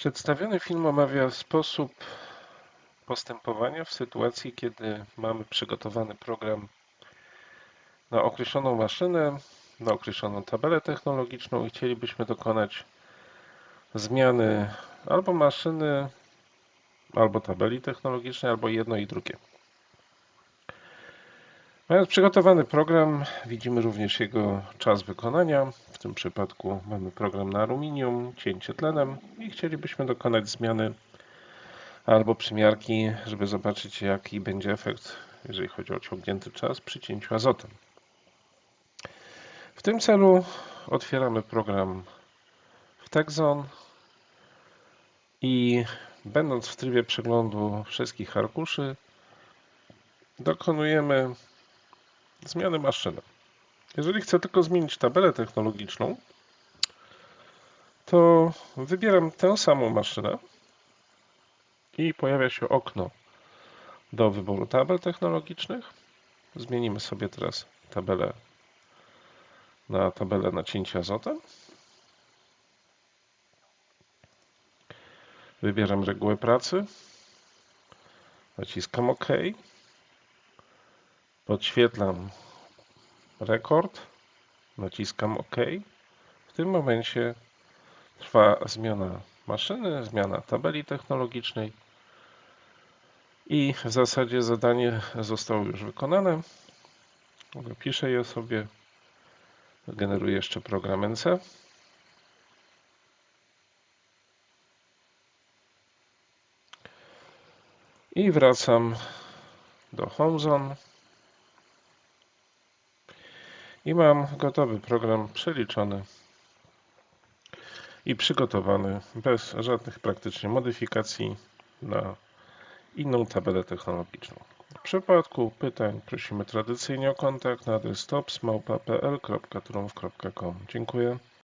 Przedstawiony film omawia sposób postępowania w sytuacji, kiedy mamy przygotowany program na określoną maszynę, na określoną tabelę technologiczną i chcielibyśmy dokonać zmiany albo maszyny, albo tabeli technologicznej, albo jedno i drugie. Mając przygotowany program, widzimy również jego czas wykonania. W tym przypadku mamy program na aluminium, cięcie tlenem i chcielibyśmy dokonać zmiany albo przymiarki, żeby zobaczyć jaki będzie efekt, jeżeli chodzi o ciągnięty czas przy cięciu azotem. W tym celu otwieramy program w TechZone i będąc w trybie przeglądu wszystkich arkuszy dokonujemy zmiany maszyny. Jeżeli chcę tylko zmienić tabelę technologiczną, to wybieram tę samą maszynę i pojawia się okno do wyboru tabel technologicznych. Zmienimy sobie teraz tabelę na tabelę nacięcia azotem. Wybieram regułę pracy. Naciskam OK. Podświetlam rekord. Naciskam OK. W tym momencie trwa zmiana maszyny, zmiana tabeli technologicznej i w zasadzie zadanie zostało już wykonane. Wypiszę je sobie. Generuję jeszcze program NC. I wracam do HomeZone. I mam gotowy program przeliczony i przygotowany bez żadnych praktycznie modyfikacji na inną tabelę technologiczną. W przypadku pytań prosimy tradycyjnie o kontakt na adres. Dziękuję.